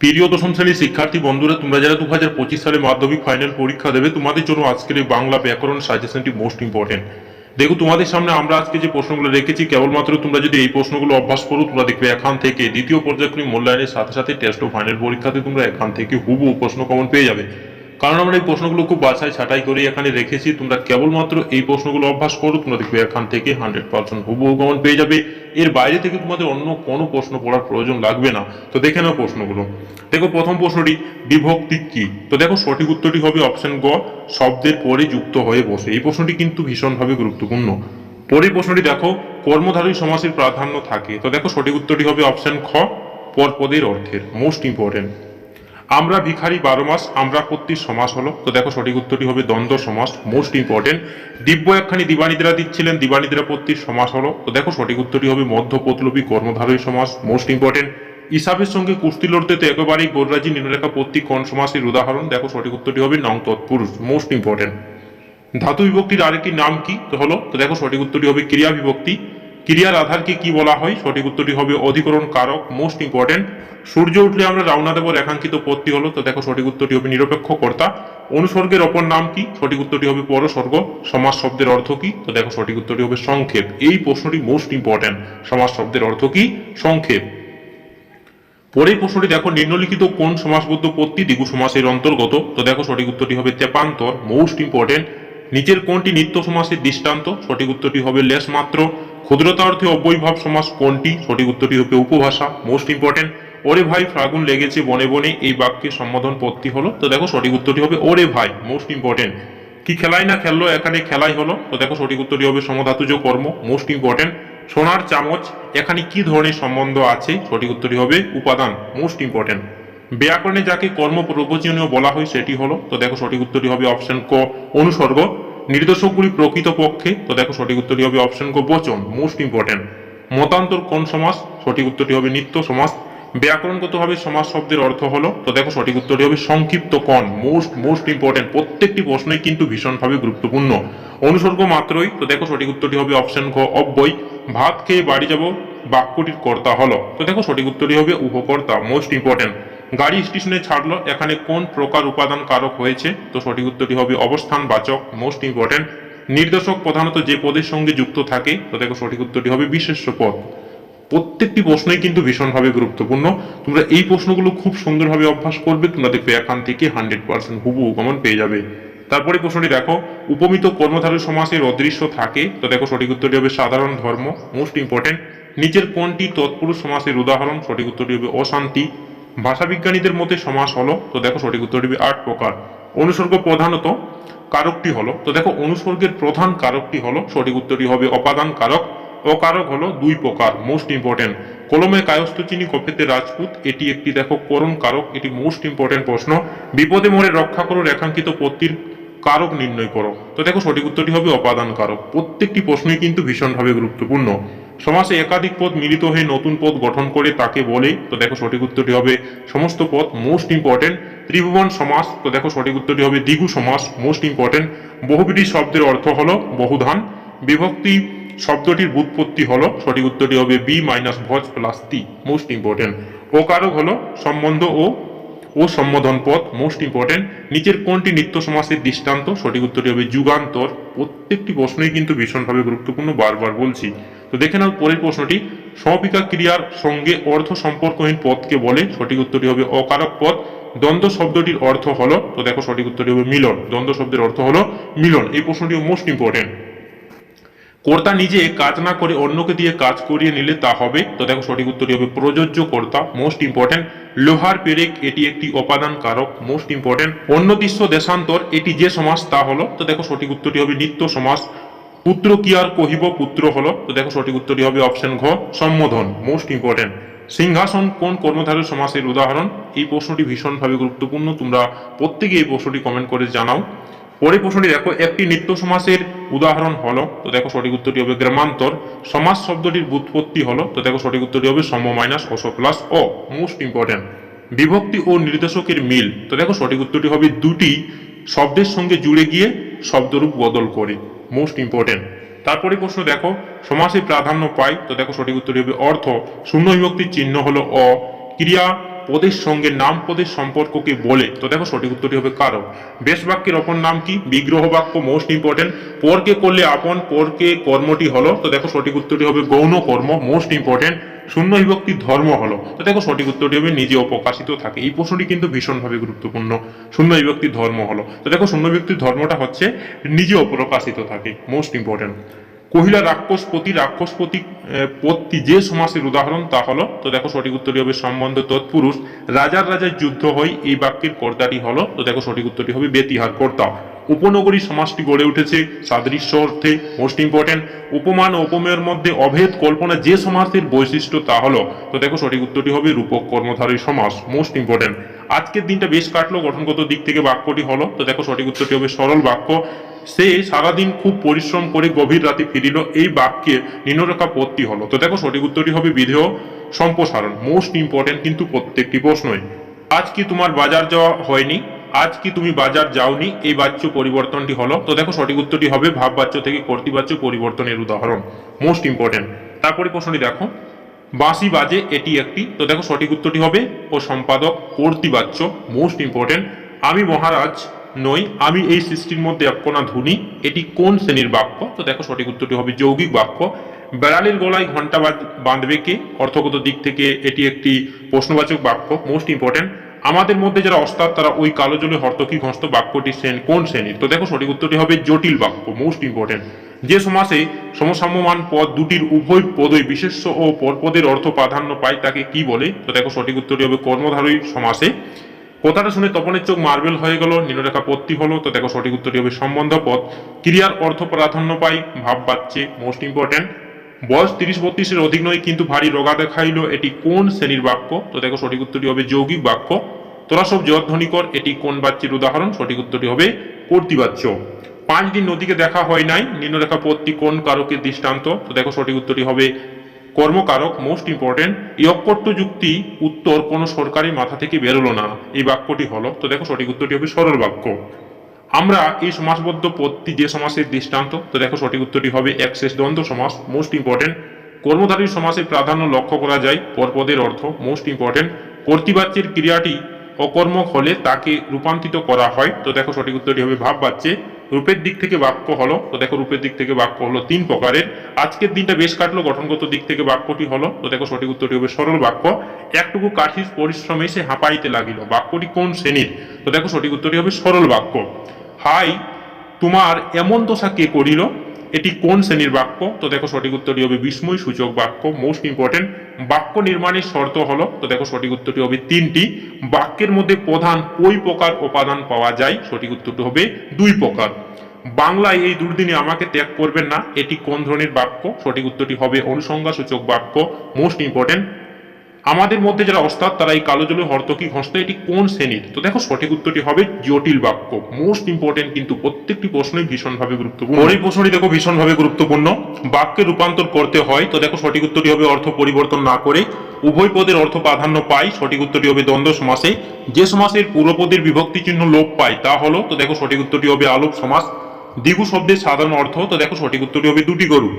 প্রিয় দশম শ্রেণির শিক্ষার্থী বন্ধুরা, তোমরা যারা দু হাজার পঁচিশ সালে মাধ্যমিক ফাইনাল পরীক্ষা দেবে, তোমাদের জন্য আজকের এই বাংলা ব্যাকরণ সাজেশনটি মোস্ট ইম্পর্টেন্ট দেখো, তোমাদের সামনে আমরা আজকে যে প্রশ্নগুলো রেখেছি, কেবলমাত্র তোমরা যদি এই প্রশ্নগুলো অভ্যাস করো, তোমরা দেখবে এখান থেকে দ্বিতীয় পর্যায়ক্রমিক মূল্যায়নের সাথে সাথে টেস্ট ও ফাইনাল পরীক্ষাতে তোমরা এখান থেকে হুবহু প্রশ্ন কমন পেয়ে যাবে। কারণ আমরা এই প্রশ্নগুলো খুব বাছাই ছাঁটাই করে, এখানে রেখেছি। তোমরা কেবলমাত্র এই প্রশ্নগুলো অভ্যাস করো, তোমরা দেখবে এখান থেকে হান্ড্রেড পার্সেন্ট হুবহু কমন পেয়ে যাবে। এর বাইরে থেকে তোমাদের অন্য কোনো প্রশ্ন পড়ার প্রয়োজন লাগবে না। তো দেখে নাও প্রশ্নগুলো। দেখো প্রথম প্রশ্নটি, বিভক্তি কি? তো দেখো সঠিক উত্তরটি হবে অপশন গ, শব্দের পরে যুক্ত হয়ে বসে। এই প্রশ্নটি কিন্তু ভীষণভাবে গুরুত্বপূর্ণ। পরের প্রশ্নটি দেখো, কর্মধারী সমাসের প্রাধান্য থাকে। তো দেখো সঠিক উত্তরটি হবে অপশন খ, পরপদের অর্থের মোস্ট ইম্পর্টেন্ট আমরা ভিখারি বারো মাস, আমরা পত্তির সমাস হলো। তো দেখো সঠিক উত্তরটি হবে দ্বন্দ্ব সমাস মোস্ট ইম্পর্টেন্ট দিব্য একখানি দিবানিদ্রা দিচ্ছিলেন, দিবানিদ্রা পত্তির সমাস হলো। তো দেখো সঠিক উত্তরটি হবে মধ্যপতলবী কর্মধারয় সমাস মোস্ট ইম্পর্টেন্ট ইসাবের সঙ্গে কুস্তি লড়তে তো একেবারেই গোররাজি নিম্নরেখা পত্তি কোন সমাসের উদাহরণ। দেখো সঠিক উত্তরটি হবে নং তৎপুরুষ মোস্ট ইম্পর্টেন্ট ধাতু বিভক্তির আরেকটি নাম কি? হলো, তো দেখো সঠিক উত্তরটি হবে ক্রিয়া বিভক্তি। ক্রিয়ার আধারকে কি বলা হয়? সঠিক উত্তরটি হবে অধিকরণ কারক মোস্ট ইম্পর্টেন্ট সূর্য উঠলে আমরা রওনা দেব রেখাঙ্কিত পত্তি হলো, তো দেখো সঠিক উত্তরটি হবে নিরপেক্ষ কর্তা অনুসর্গের অপর নাম কি? সঠিক উত্তরটি হবে পরসর্গ। সমাজ শব্দের অর্থ কি? তো দেখো সঠিক উত্তরটি হবে সংক্ষেপ। এই প্রশ্নটি মোস্ট ইম্পর্টেন্ট সমাজ শব্দের অর্থ কি? সংক্ষেপ। পরের প্রশ্নটি দেখো, নিম্নলিখিত কোন সমাসবদ্ধ পত্তি দ্বিগু সমাসের অন্তর্গত? তো দেখো সঠিক উত্তরটি হবে তেপান্তর মোস্ট ইম্পর্টেন্ট নিচের কোনটি নিত্য সমাসের দৃষ্টান্ত? সঠিক উত্তরটি হবে লেশ মাত্র ক্ষুদ্রতা অর্থে অব্যয়ভাব সমাস কোনটি? সঠিক উত্তরটি হবে উপভাষা। মোস্ট ইম্পর্টেন্ট ওরে ভাই ফাগুন লেগেছে বনে বনে, এই বাক্যে সম্বোধন পত্তি হলো, তো দেখো সঠিক উত্তরটি হবে ওরে ভাই মোস্ট ইম্পর্টেন্ট কি খেলাই না খেললো, এখানে খেলাই হলো, তো দেখো সঠিক উত্তরটি হবে সমধাতুজ কর্ম মোস্ট ইম্পর্টেন্ট সোনার চামচ, এখানে কি ধরনের সম্বন্ধ আছে? সঠিক উত্তরটি হবে উপাদান মোস্ট ইম্পর্টেন্ট ব্যাকরণে যাকে কর্ম প্রবচনীয় বলা হয় সেটি হলো, তো দেখো সঠিক উত্তরটি হবে অপশন ক, অনুসর্গ। নির্দেশকগুলি প্রকৃত পক্ষে তো দেখো সঠিক উত্তরটি হবে অপশন ক, বচন মোস্ট ইম্পর্টেন্ট মতান্তর কোন সমাস সঠিক উত্তরটি হবে নিত্য সমাস ব্যাকরণগতভাবে সমাজ শব্দের অর্থ হলো, তো দেখো সঠিক উত্তরটি হবে সংক্ষিপ্ত কণ মোস্ট মোস্ট ইম্পর্টেন্ট প্রত্যেকটি প্রশ্নই কিন্তু ভীষণভাবে গুরুত্বপূর্ণ। অনুসর্গ মাত্রই, তো দেখো সঠিক উত্তরটি হবে অপশন ঘ অব্যয়। ভাত খেয়ে বাড়ি যাব, বাক্যটির কর্তা হলো। তো দেখো সঠিক উত্তরটি হবে উপকর্তা মোস্ট ইম্পর্টেন্ট গাড়ি স্টেশনে ছাড়লো। এখানে কোন প্রকার উপাদান কারক হয়েছে? তো সঠিক উত্তরটি হবে অবস্থান বাচক মোস্ট ইম্পর্টেন্ট নির্দেশক প্রধানত যে পদের সঙ্গে যুক্ত থাকে, তো দেখো সঠিক উত্তরটি হবে বিশেষ্য পদ। প্রত্যেকটি প্রশ্নই কিন্তু ভীষণভাবে গুরুত্বপূর্ণ। তোমরা এই প্রশ্নগুলো খুব সুন্দরভাবে অভ্যাস করবে, তোমরা দেখবে এখান থেকে হান্ড্রেড পার্সেন্ট হুবু কমন পেয়ে যাবে। তারপরে প্রশ্নটি দেখো, উপমিত কর্মধারী সমাসের অদৃশ্য থাকে, তো দেখো সঠিক উত্তরটি হবে সাধারণ ধর্ম মোস্ট ইম্পর্টেন্ট নিচের কোনটি তৎপুরুষ সমাসের উদাহরণ? সঠিক উত্তরটি হবে অশান্তি। ভাষাবিজ্ঞানীদের মতে সমাস হলো, তো দেখো সঠিক উত্তরটি আট প্রকার। অনুসর্গ প্রধানত কারকটি হলো, তো দেখো অনুসর্গের প্রধান কারকটি হলো, সঠিক উত্তরটি হবে অপাদান কারক অকারক হলো দুই প্রকার মোস্ট ইম্পর্টেন্ট কলমে কায়স্থ চিনি কফেতে রাজপুত, এটি একটি দেখো করণ কারক, এটি মোস্ট ইম্পর্টেন্ট প্রশ্ন। বিপদে মোড়ে রক্ষা করো, রেখাঙ্কিত পত্তির কারক নির্ণয় করো। তো দেখো সঠিক উত্তরটি হবে অপাদান কারক। প্রত্যেকটি প্রশ্নই কিন্তু ভীষণভাবে গুরুত্বপূর্ণ। সমাসে একাধিক পদ মিলিত হয়ে নতুন পদ গঠন করে তাকে বলে, তো দেখো সঠিক উত্তরটি হবে সমস্ত পদ মোস্ট ইম্পর্টেন্ট ত্রিভুবন সমাস, তো দেখো সঠিক উত্তরটি হবে দ্বিগু সমাস মোস্ট ইম্পর্টেন্ট বহুবিধি শব্দের অর্থ হলো বহুধান, বিভক্তি শব্দটির বুৎপত্তি হলো, সঠিক উত্তরটি হবে বি মাইনাস ভজ প্লাস তি মোস্ট ইম্পর্টেন্ট ও কারক হলো সম্বন্ধ ও ও সম্বোধন পদ মোস্ট ইম্পর্টেন্ট নিচের কোনটি নিত্য সমাসের দৃষ্টান্ত, সঠিক উত্তরটি হবে যুগান্তর, প্রত্যেকটি প্রশ্নই কিন্তু ভীষণভাবে গুরুত্বপূর্ণ বারবার বলছি। তো দেখে নাও পরের প্রশ্নটি। সমাপিকা ক্রিয়ার সঙ্গে অর্থ সম্পর্কহীন পদকে বলে, সঠিক উত্তরটি হবে অকারক পদ। দ্বন্দ্ব শব্দটির অর্থ হলো, তো দেখো সঠিক উত্তরটি হবে মিলন। দ্বন্দ্ব শব্দের অর্থ হলো মিলন। এই প্রশ্নটি মোস্ট ইম্পর্টেন্ট কর্তা নিজে কাজ না করে অন্যকে দিয়ে কাজ করিয়ে নিলে তা হবে। তো দেখো সঠিক উত্তরটি হবে প্রযোজ্য কর্তা মোস্ট ইম্পর্টেন্ট লোহার পেরেক, এটি একটি উপাদান কারক মোস্ট ইম্পর্টেন্ট অন্য দৃশ্য দেশান্তর, এটি যে সমাস তা হলো। তো দেখো সঠিক উত্তরটি হবে নিত্য সমাস পুত্র কি আর কহিব পুত্র হলো? তো দেখো সঠিক উত্তরটি হবে অপশন ঘ, সম্বোধন মোস্ট ইম্পর্টেন্ট সিংহাসন কোন কর্মধারী সমাসের উদাহরণ? এই প্রশ্নটি ভীষণভাবে গুরুত্বপূর্ণ, তোমরা প্রত্যেকে এই প্রশ্নটি কমেন্ট করে জানাও। পরের প্রশ্নটি দেখো, একটি নিত্য সমাসের উদাহরণ হলো, তো দেখো সঠিক উত্তরটি হবে গ্রামান্তর। সমাজ শব্দটির বুৎপত্তি হলো, তো দেখো সঠিক উত্তরটি হবে সম মাইনাস অস প্লাস অ মোস্ট ইম্পর্টেন্ট বিভক্তি ও নির্দেশকের মিল, তো দেখো সঠিক উত্তরটি হবে দুটি, শব্দের সঙ্গে জুড়ে গিয়ে শব্দরূপ বদল করে। মোস্ট ইম্পর্টেন্ট তারপরে প্রশ্ন দেখো, সমাসে প্রাধান্য পায় তো দেখো সঠিক উত্তরটি হবে অর্থ। শূন্য বিভক্তির চিহ্ন হলো অ। ক্রিয়া পদের সঙ্গে নাম পদের সম্পর্ককে বলে। তো দেখো সঠিক উত্তরটি হবে কারক। বেশ বাক্যের অপর নাম কি? বিগ্রহ বাক্য মোস্ট ইম্পর্টেন্ট পরকে করলে আপন, পরকে কর্মটি হলো। তো দেখো সঠিক উত্তরটি হবে গৌণ কর্ম মোস্ট ইম্পর্টেন্ট শূন্য বিভক্তি ধর্ম হলো। তো দেখো সঠিক উত্তরটি হবে নিজে অপ্রকাশিত থাকে। এই প্রশ্নটি কিন্তু ভীষণভাবে গুরুত্বপূর্ণ। শূন্য বিভক্তি ধর্ম হলো। তো দেখো শূন্য বিভক্তির ধর্মটা হচ্ছে নিজে অপ্রকাশিত থাকে মোস্ট ইম্পর্টেন্ট কহিলা রাক্ষসপতি রাক্ষসপতি পত্তি যে সমাসের উদাহরণ, তা হলো, তো দেখো সঠিক উত্তরটি হবে সম্বন্ধ তৎপুরুষ, রাজার রাজার যুদ্ধ হয়, এই বাক্যের কর্তাটি হলো, তো দেখো সঠিক উত্তরটি হবে বেতিহার কর্তা। উপনগরী সমাজটি গড়ে উঠেছে সাদৃশ্য অর্থে মোস্ট ইম্পর্টেন্ট উপমান উপমেয়ের মধ্যে অভেদ কল্পনা যে সমাসের বৈশিষ্ট্য, তা হলো, তো দেখো সঠিক উত্তরটি হবে রূপক কর্মধারী সমাস মোস্ট ইম্পর্টেন্ট আজকের দিনটা বেশ কাটলো, গঠনগত দিক থেকে বাক্যটি হলো, তো দেখো সঠিক উত্তরটি হবে সরল বাক্য। সে সারাদিন খুব পরিশ্রম করে গভীর রাতে ফিরিল, এই বাক্যে নিম্নরেখা পত্তি হলো। তো দেখো সঠিক উত্তরটি হবে বিধেয় সম্প্রসারণ। মোস্ট ইম্পর্টেন্ট কিন্তু প্রত্যেকটি প্রশ্নই। আজ কি তোমার বাজার যাওয়া হয়নি? আজ কি তুমি বাজার যাওনি? এই বাচ্য পরিবর্তনটি হলো। তো দেখো সঠিক উত্তরটি হবে ভাব বাচ্য থেকে কর্তৃবাচ্য পরিবর্তনের উদাহরণ। মোস্ট ইম্পর্টেন্ট তারপরে প্রশ্নটি দেখো। বাঁশি বাজে, এটি একটি। তো দেখো সঠিক উত্তরটি হবে ও সম্পাদক কর্তৃবাচ্য। মোস্ট ইম্পর্টেন্ট আমি মহারাজ নই। আমি এই সৃষ্টির মধ্যে এককোনা ধুনি। এটি কোন শ্রেণির বাক্য? তো দেখো সঠিক উত্তরটি হবে যৌগিক বাক্য। বেড়ালের গলায় ঘণ্টা বাঁধবে কে? অর্থগত দিক থেকে এটি একটি প্রশ্নবাচক বাক্য মোস্ট ইম্পর্টেন্ট আমাদের মধ্যে যারা অস্তাদ তারা ওই কালো জলে হর্তকি ঘস্ত বাক্যটি শ্রেণ- কোন শ্রেণির? তো দেখো সঠিক উত্তরটি হবে জটিল বাক্য মোস্ট ইম্পর্টেন্ট যে সমাসে সমসাম্যমান পদ দুটির উভয় পদই বিশেষ্য ও পরপদের অর্থ প্রাধান্য পায়, তাকে কি বলে? তো দেখো সঠিক উত্তরটি হবে কর্মধারী সমাসে। কথাটা শুনে তপনের চোখ মার্বেল হয়ে গেল নিম্নরেখা পত্তি হলো। তো দেখো সঠিক উত্তরটি হবে সম্বন্ধ পদ ক্রিয়ার অর্থ প্রাধান্য পাই, ভাব পাচ্ছে মোস্ট ইম্পর্টেন্ট বয়স তিরিশ বত্রিশের অধিক নয়, কিন্তু ভারী রোগা দেখাইলো। এটি কোন শ্রেণির বাক্য? তো দেখো সঠিক উত্তরটি হবে যৌগিক বাক্য। তোরা সব জয়ধ্বনি কর, এটি কোন বাচ্যের উদাহরণ? সঠিক উত্তরটি হবে কর্তৃবাচ্য পাঁচ দিন নদীকে দেখা হয় নাই নিম্নরেখা পত্তি কোন কারকের দৃষ্টান্ত? তো দেখো সঠিক উত্তরটি হবে কর্মকারক মোস্ট ইম্পর্টেন্ট ইয়কট্ট যুক্তি উত্তর কোনো সরকারি মাথা থেকে বেরোলো না। এই বাক্যটি হলো, তো দেখো সঠিক উত্তরটি হবে সরল বাক্য। আমরা এই সমাসবদ্ধ পত্তি যে সমাসের দৃষ্টান্ত, তো দেখো সঠিক উত্তরটি হবে একশেষ দ্বন্দ্ব সমাস মোস্ট ইম্পর্টেন্ট কর্মধারী সমাসের প্রাধান্য লক্ষ্য করা যায় পরপদের অর্থ মোস্ট ইম্পর্টেন্ট কর্তৃবাচ্যের ক্রিয়াটি অকর্মক হলে তাকে রূপান্তরিত করা হয়, তো দেখো সঠিক উত্তরটি হবে ভাব বাচ্চে রূপের দিক থেকে বাক্য হলো, তো দেখো রূপের দিক থেকে বাক্য হলো তিন প্রকারের। আজকের দিনটা বেশ কাটলো, গঠনগত দিক থেকে বাক্যটি হলো, তো দেখো সঠিক উত্তরটি হবে সরল বাক্য। একটুকু কাঠির পরিশ্রমে সে হাঁপাইতে লাগিল, বাক্যটি কোন শ্রেণির? তো দেখো সঠিক উত্তরটি হবে সরল বাক্য। হাই, তোমার এমন দশা কে করিল? এটি কোন শ্রেণির বাক্য? তো দেখো সঠিক উত্তরটি হবে বিস্ময় সূচক বাক্য মোস্ট ইম্পর্টেন্ট বাক্য নির্মাণের শর্ত হলো, তো দেখো সঠিক উত্তরটি হবে তিনটি। বাক্যের মধ্যে প্রধান কই প্রকার উপাদান পাওয়া যায়? সঠিক উত্তরটি হবে দুই প্রকার। বাংলায় এই দুর্দিনে আমাকে ত্যাগ করবেন না। এটি কোন ধরনের বাক্য? সঠিক উত্তরটি হবে অনুসংজ্ঞা সূচক বাক্য মোস্ট ইম্পর্টেন্ট আমাদের মধ্যে যারা অস্তাদ তারা এই কালো জলে হর্তকি ঘস্ত এটি কোন শ্রেণির? তো দেখো, সঠিক উত্তরটি হবে জটিল বাক্য। মোস্ট ইম্পর্টেন্ট কিন্তু প্রত্যেকটি প্রশ্নই ভীষণভাবে গুরুত্বপূর্ণ। এই প্রশ্নটি দেখো ভীষণভাবে গুরুত্বপূর্ণ। বাক্যে রূপান্তর করতে হয়, তো দেখো, সঠিক উত্তরটি হবে অর্থ পরিবর্তন না করে। উভয় পদের অর্থ প্রাধান্য পায় সঠিক উত্তরটি হবে দ্বন্দ্ব সমাসে। যে সমাসের পূর্বপদের বিভক্তি চিহ্ন লোপ পায়, তা হলো, তো দেখো, সঠিক উত্তরটি হবে আলোপ সমাস। দ্বিগু শব্দের সাধারণ অর্থ, তো দেখো, সঠিক উত্তরটি হবে দুটি গরু।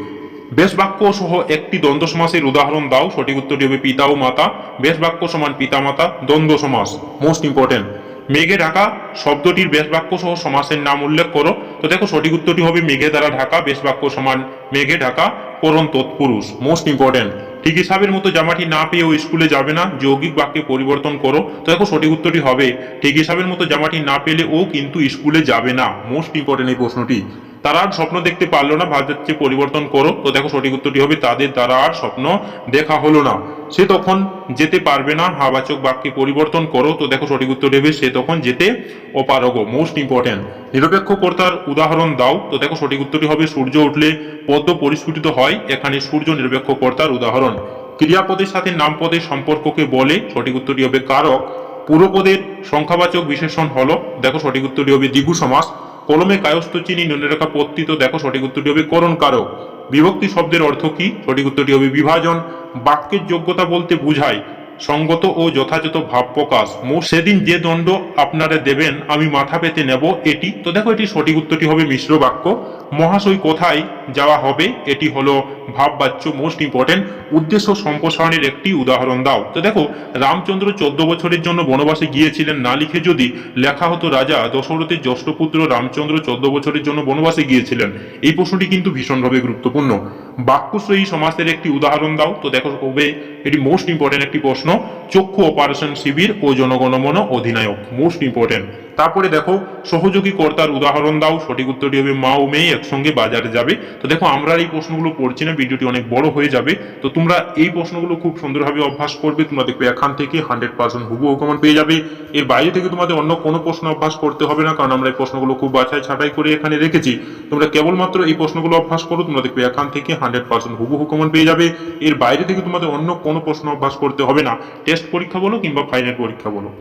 বেশ বাক্য সহ একটি দ্বন্দ্ব সমাসের উদাহরণ দাও, সঠিক উত্তরটি হবে পিতা ও মাতা। বেশ বাক্য সমান পিতা মাতা, দ্বন্দ্ব সমাস মোস্ট ইম্পর্টেন্ট মেঘে ঢাকা শব্দটির বেশ বাক্য সহ সমাসের নাম উল্লেখ করো। তো দেখো, সঠিক উত্তরটি হবে মেঘে দ্বারা ঢাকা বেশ বাক্য সমান মেঘে ঢাকা, করণ তৎপুরুষ মোস্ট ইম্পর্টেন্ট ঠিক হিসাবের মতো জামাটি না পেয়ে ও স্কুলে যাবে না, যৌগিক বাক্যে পরিবর্তন করো। তো দেখো, সঠিক উত্তরটি হবে, ঠিক হিসাবের মতো জামাটি না পেলে ও কিন্তু স্কুলে যাবে না মোস্ট ইম্পর্টেন্ট এই প্রশ্নটি। তারা আর স্বপ্ন দেখতে পারল না ভাবছে পরিবর্তন করো। তো দেখো সঠিক উত্তরটি হবে, তাদের দ্বারা আর স্বপ্ন দেখা হলো না। সে তখন যেতে পারবে না হাবাচক বাক্যে পরিবর্তন করো। তো দেখো সঠিক উত্তর হবে, সে তখন যেতে অপারগ। মোস্ট ইম্পর্টেন্ট নিরপেক্ষ কর্তার উদাহরণ দাও। তো দেখো সঠিক উত্তরটি হবে, সূর্য উঠলে পদ্ম পরিস্ফুটিত হয়, এখানে সূর্য নিরপেক্ষ কর্তার উদাহরণ। ক্রিয়াপদের সাথে নামপদের সম্পর্ককে বলে, সঠিক উত্তরটি হবে কারক। পুরোপদের সংখ্যাবাচক বিশেষণ হলো, দেখো সঠিক উত্তরটি হবে, দ্বিগু সমাস। কলমে কায়স্থ চিনি নুনেরেখা পত্তিত, দেখো সঠিক উত্তরটি হবে করণ কারক বিভক্তি শব্দের অর্থ কি? সঠিক উত্তরটি হবে বিভাজন। বাক্যের যোগ্যতা বলতে বুঝায়, সঙ্গত ও যথাযথ ভাব প্রকাশ। মো সেদিন যে দণ্ড আপনারা দেবেন, আমি মাথা পেতে নেব এটি। তো দেখো এটি সঠিক উত্তরটি হবে মিশ্র বাক্য। মহাশয় কোথায় যাওয়া হবে? এটি হলো ভাব বাচ্য মোস্ট ইম্পর্টেন্ট উদ্দেশ্য সম্প্রসারণের একটি উদাহরণ দাও। তো দেখো, রামচন্দ্র চোদ্দ বছরের জন্য বনবাসে গিয়েছিলেন না লিখে যদি লেখা হতো রাজা দশরথের জ্যেষ্ঠ পুত্র রামচন্দ্র চোদ্দ বছরের জন্য বনবাসে গিয়েছিলেন। এই প্রশ্নটি কিন্তু ভীষণভাবে গুরুত্বপূর্ণ। বাক্যশ্রয়ী সমাজের একটি উদাহরণ দাও। তো দেখো কবে এটি মোস্ট ইম্পর্টেন্ট একটি প্রশ্ন। চক্ষু অপারেশন শিবির ও জনগণমন অধিনায়ক মোস্ট ইম্পর্টেন্ট তারপরে দেখো, সহযোগী কর্তার উদাহরণ দাও, সঠিক উত্তরটি হবে মা ও মেয়ে একসঙ্গে বাজারে যাবে। তো দেখো, আমরা এই প্রশ্নগুলো পড়ছি না, ভিডিওটি অনেক বড় হয়ে যাবে। তো তোমরা এই প্রশ্নগুলো খুব সুন্দরভাবে অভ্যাস করবে, তোমরা দেখবে এখান থেকে হান্ড্রেড পার্সেন্ট হুবু কমন পেয়ে যাবে। এর বাইরে থেকে তোমাদের অন্য কোনো প্রশ্ন অভ্যাস করতে হবে না, কারণ আমরা এই প্রশ্নগুলো খুব বাছাই ছাটাই করে এখানে রেখেছি। তোমরা কেবলমাত্র এই প্রশ্নগুলো অভ্যাস করো, তোমরা দেখবে এখান থেকে হান্ড্রেড পার্সেন্ট হুবু কমন পেয়ে যাবে। এর বাইরে থেকে তোমাদের অন্য কোনো প্রশ্ন অভ্যাস করতে হবে না। টেস্ট পরীক্ষা বলো কিংবা ফাইনাল পরীক্ষা বলো।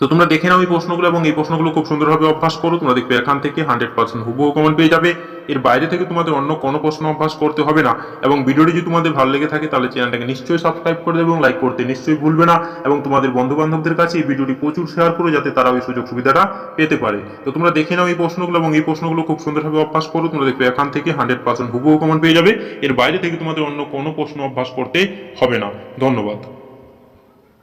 তো তোমরা দেখে নাও এই প্রশ্নগুলো এবং এই প্রশ্নগুলো খুব সুন্দরভাবে অভ্যাস করো। তোমরা দেখবে এখান থেকে হান্ড্রেড পার্সেন্ট হুবহু কমন পেয়ে যাবে। এর বাইরে থেকে তোমাদের অন্য কোনো প্রশ্ন অভ্যাস করতে হবে না এবং ভিডিওটি যদি তোমাদের ভালো লেগে থাকে তাহলে চ্যানেলটাকে নিশ্চয়ই সাবস্ক্রাইব করে দেবে এবং লাইক করতে নিশ্চয়ই ভুলবে না এবং তোমাদের বন্ধু বান্ধবদের কাছে এই ভিডিওটি প্রচুর শেয়ার করো যাতে তারা ওই সুযোগ সুবিধাটা পেতে পারে। তো তোমরা দেখে নাও এই প্রশ্নগুলো এবং এই প্রশ্নগুলো খুব সুন্দরভাবে অভ্যাস করো। তোমরা দেখবে এখান থেকে হান্ড্রেড পার্সেন্ট হুবহু কমন পেয়ে যাবে। এর বাইরে থেকে তোমাদের অন্য কোনো প্রশ্ন অভ্যাস করতে হবে না। ধন্যবাদ।